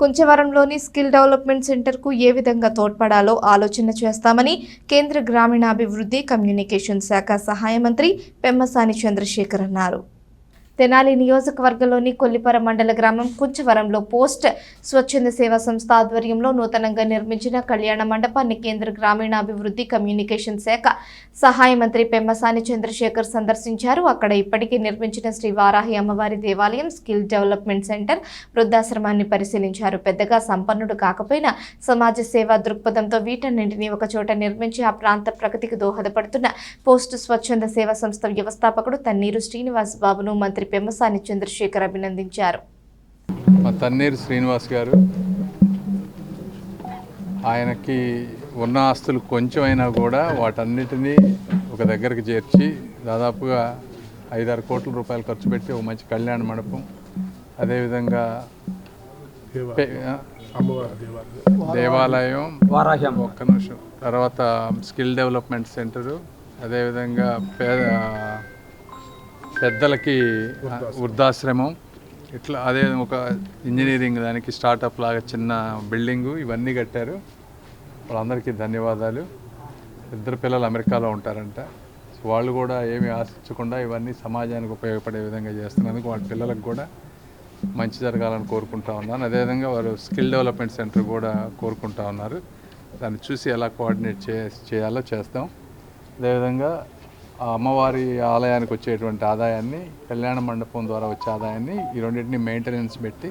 కుంచవరంలోని skill development సెంటర్కు ఏ విధంగా తోడ్పడాలో ఆలోచన చేస్తామని కేంద్ర గ్రామీణాభివృద్ధి కమ్యూనికేషన్ శాఖ సహాయ మంత్రి పెమ్మసాని చంద్రశేఖర్ అన్నారు. తెనాలి నియోజకవర్గంలోని కొల్లిపర మండల గ్రామం కుంచవరంలో పోస్ట్ స్వచ్ఛంద సేవా సంస్థ ఆధ్వర్యంలో నూతనంగా నిర్మించిన కళ్యాణ మండపాన్ని కేంద్ర గ్రామీణాభివృద్ధి కమ్యూనికేషన్ శాఖ సహాయ మంత్రి పెమ్మసాని చంద్రశేఖర్ సందర్శించారు. అక్కడ ఇప్పటికే నిర్మించిన శ్రీ వారాహి అమ్మవారి దేవాలయం స్కిల్ డెవలప్మెంట్ సెంటర్ వృద్ధాశ్రమాన్ని పరిశీలించారు. పెద్దగా సంపన్నుడు కాకపోయినా సమాజ సేవా దృక్పథంతో వీటన్నింటినీ ఒక చోట నిర్మించి ఆ ప్రాంత ప్రగతికి దోహదపడుతున్న పోస్ట్ స్వచ్ఛంద సేవా సంస్థ వ్యవస్థాపకుడు తన్నీరు శ్రీనివాస్ బాబును మంత్రి పెమ్మసాని చంద్రశేఖర్ అభినందించారు. మా తన్నీరు శ్రీనివాస్ గారు ఆయనకి ఉన్న ఆస్తులు కొంచెం అయినా కూడా వాటన్నిటినీ ఒక దగ్గరికి చేర్చి దాదాపుగా ఐదారు కోట్ల రూపాయలు ఖర్చు పెట్టి ఒక మంచి కళ్యాణ మండపం అదేవిధంగా దేవాలయం. వారాహ్యం ఒక్క నిమిషం. తర్వాత స్కిల్ డెవలప్మెంట్ సెంటరు అదేవిధంగా పేద పెద్దలకి వృద్ధాశ్రమం. ఇట్లా అదే ఒక ఇంజనీరింగ్ దానికి స్టార్టప్ లాగా చిన్న బిల్డింగు ఇవన్నీ కట్టారు. వాళ్ళందరికీ ధన్యవాదాలు. ఇద్దరు పిల్లలు అమెరికాలో ఉంటారంట. వాళ్ళు కూడా ఏమి ఆశించకుండా ఇవన్నీ సమాజానికి ఉపయోగపడే విధంగా చేస్తున్నందుకు వాళ్ళ పిల్లలకు కూడా మంచి జరగాలని కోరుకుంటా ఉన్నాను. అదేవిధంగా వారు స్కిల్ డెవలప్మెంట్ సెంటర్ కూడా కోరుకుంటా ఉన్నారు. దాన్ని చూసి ఎలా కోఆర్డినేట్ చే చేయాలో చేస్తాం. అదేవిధంగా అమ్మవారి ఆలయానికి వచ్చేటువంటి ఆదాయాన్ని కళ్యాణ మండపం ద్వారా వచ్చే ఆదాయాన్ని ఈ రెండింటిని మెయింటెనెన్స్ పెట్టి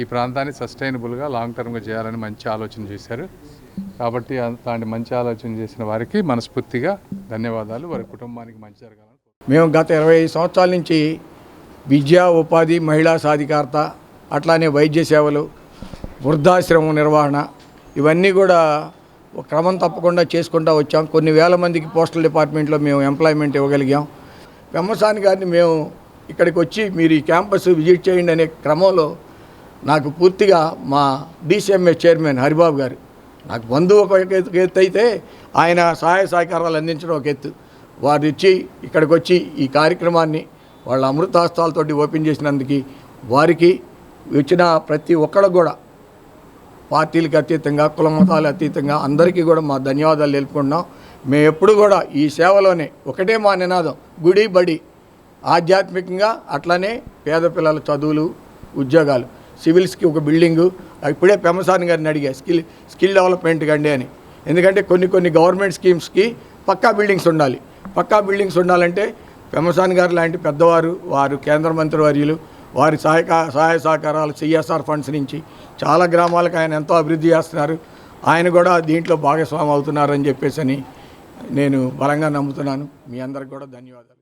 ఈ ప్రాంతాన్ని సస్టైనబుల్గా లాంగ్ టర్మ్గా చేయాలని మంచి ఆలోచన చేశారు. కాబట్టి అలాంటి మంచి ఆలోచన చేసిన వారికి మనస్ఫూర్తిగా ధన్యవాదాలు. వారి కుటుంబానికి మంచి జరగాలని మేము గత ఇరవై సంవత్సరాల నుంచి విద్యా ఉపాధి మహిళా సాధికారత అట్లానే వైద్య సేవలు వృద్ధాశ్రమం నిర్వహణ ఇవన్నీ కూడా క్రమం తప్పకుండా చేసుకుంటూ వచ్చాం. కొన్ని వేల మందికి పోస్టల్ డిపార్ట్మెంట్లో మేము ఎంప్లాయ్మెంట్ ఇవ్వగలిగాం. వెమ్మసాని గారిని మేము ఇక్కడికి వచ్చి మీరు ఈ క్యాంపస్ విజిట్ చేయండి అనే క్రమంలో నాకు పూర్తిగా మా డిసిఎంఏ చైర్మన్ హరిబాబు గారు నాకు బంధువు ఒక ఎత్తు- అయితే ఆయన సహాయ సహకారాలు అందించడం ఒక ఎత్తు. వారు ఇచ్చి ఇక్కడికి వచ్చి ఈ కార్యక్రమాన్ని వాళ్ళ అమృతాస్తాలతోటి ఓపెన్ చేసినందుకు వారికి వచ్చిన ప్రతి ఒక్కళ్ళకు కూడా పార్టీలకు అతీతంగా కుల మతాలు అతీతంగా అందరికీ కూడా మా ధన్యవాదాలు తెలుపుకుంటున్నాం. మేము ఎప్పుడు కూడా ఈ సేవలోనే ఒకటే మా నినాదం గుడి బడి. ఆధ్యాత్మికంగా అట్లనే పేద పిల్లల చదువులు ఉద్యోగాలు. సివిల్స్కి ఒక బిల్డింగు. ఇప్పుడే పెమసాని గారిని అడిగా స్కిల్ స్కిల్ డెవలప్మెంట్ కండి అని. ఎందుకంటే కొన్ని కొన్ని గవర్నమెంట్ స్కీమ్స్కి పక్కా బిల్డింగ్స్ ఉండాలి. పక్కా బిల్డింగ్స్ ఉండాలంటే పెమసాని గారు లాంటి పెద్దవారు వారు కేంద్ర మంత్రి వర్యులు వారి సహాయక సహాయ సహకారాలు సిఎస్ఆర్ ఫండ్స్ నుంచి చాలా గ్రామాలకు ఆయన ఎంతో అభివృద్ధి చేస్తున్నారు. ఆయన కూడా దీంట్లో భాగస్వామి అవుతున్నారని చెప్పేసి అని నేను బలంగా నమ్ముతున్నాను. మీ అందరికి కూడా ధన్యవాదాలు.